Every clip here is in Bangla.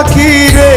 Akira.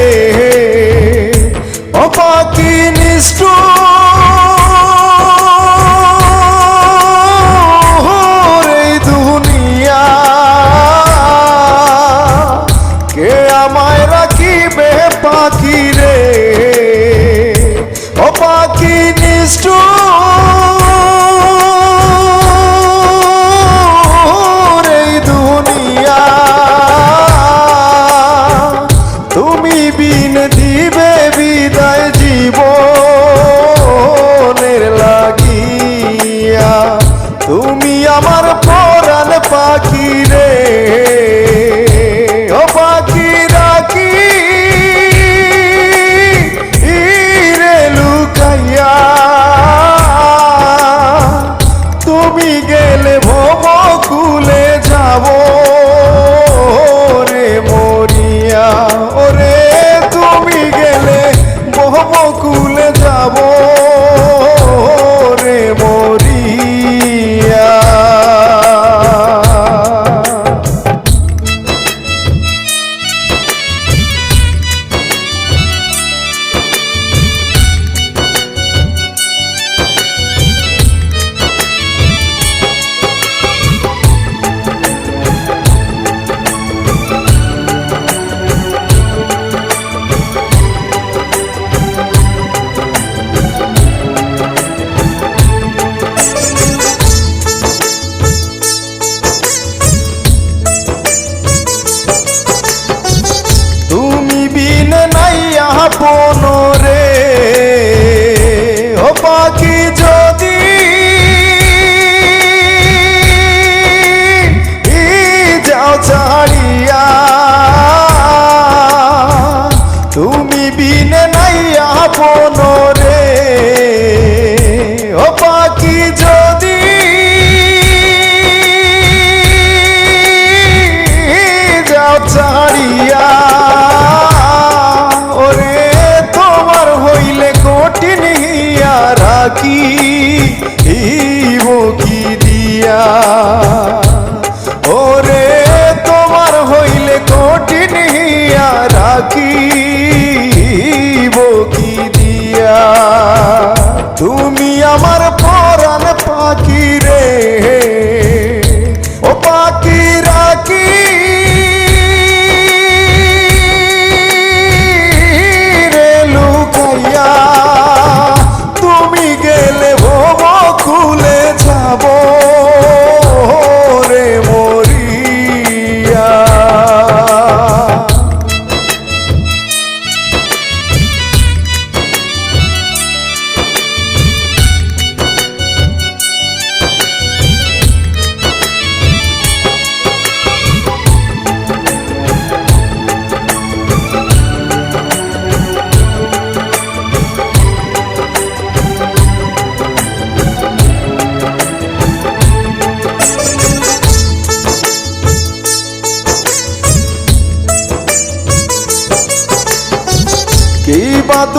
দিনে নাই আপন রে। ও পাখি যদি যাও ছাড়িয়া, ওরে তোমার হইলে কঠিন দিয়া? ওরে তোমার হইলে কঠিন হিয়া রাখি।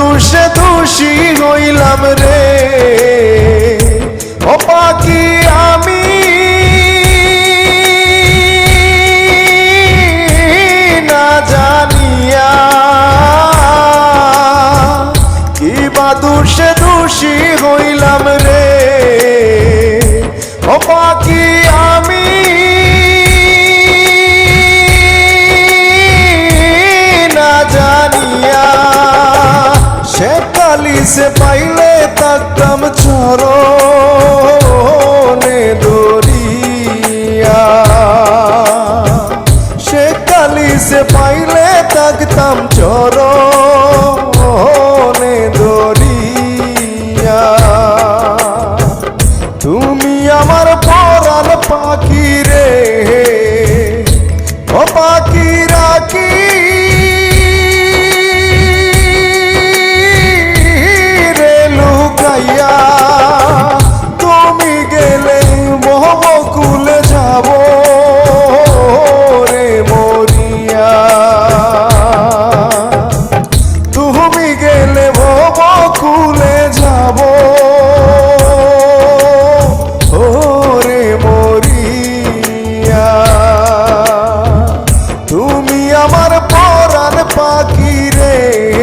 দোষে দোষী হইলাম রে। পাইলে তাকতাম চরণ আমার পরাণ পাখি রে।